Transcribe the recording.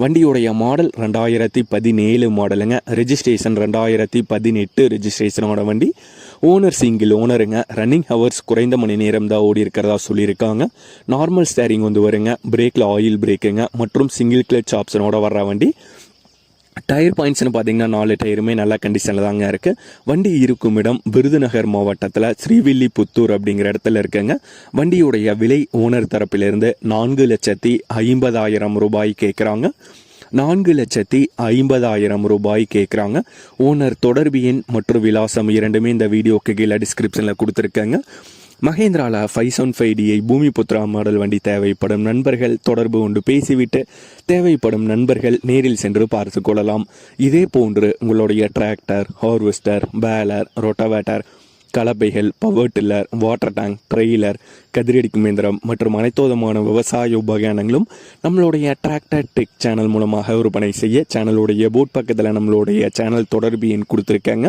வண்டியுடைய மாடல் ரெண்டாயிரத்தி பதினேழு மாடலுங்க. ரெஜிஸ்ட்ரேஷன் ரெண்டாயிரத்தி பதினெட்டு ரெஜிஸ்ட்ரேஷனோட வண்டி. ஓனர் சிங்கிள் ஓனருங்க ரன்னிங் ஹவர்ஸ் குறைந்த மணி நேரம் தான் ஓடி இருக்கிறதா சொல்லியிருக்காங்க. நார்மல் ஸ்டேரிங் வந்து வருங்க. பிரேக்கில் ஆயில் பிரேக்குங்க மற்றும் சிங்கிள் கிளச் ஆப்ஷனோட வர்ற வண்டி. டயர் பாயிண்ட்ஸ்னு பார்த்தீங்கன்னா நாலு டயருமே நல்ல கண்டிஷனில் தாங்க இருக்குது வண்டி இருக்கும் இடம் விருதுநகர் மாவட்டத்தில் ஸ்ரீவில்லிபுத்தூர் அப்படிங்கிற இடத்துல இருக்குங்க. வண்டியுடைய விலை ஓனர் தரப்பிலிருந்து நான்கு லட்சத்தி ஐம்பதாயிரம் ரூபாய் கேட்குறாங்க நான்கு லட்சத்தி ஐம்பதாயிரம் ரூபாய் கேட்குறாங்க ஓனர் தொடர்பு எண் மற்றும் விலாசம் இரண்டுமே இந்த வீடியோக்கு கீழே டிஸ்கிரிப்ஷனில் கொடுத்துருக்கேங்க. மகேந்திராலா five seven five DI Bhumi Putra model வண்டி தேவைப்படும் நண்பர்கள் தொடர்பு கொண்டு பேசிவிட்டு தேவைப்படும் நண்பர்கள் நேரில் சென்று பார்த்து கொள்ளலாம். இதே போன்று உங்களுடைய tractor harvester baler rotavator கலப்பைகள் power tiller water tank trailer கதிரடிக்கும் இயந்திரம் மற்றும் அனைத்து விதமான விவசாய உபகரணங்களும் நம்மளுடைய டிராக்டர் டெக் சேனல் மூலமாக விற்பனை செய்ய சேனலுடைய போட் பக்கத்தில் நம்மளுடைய சேனல் தொடர்பு எண் கொடுத்துருக்காங்க.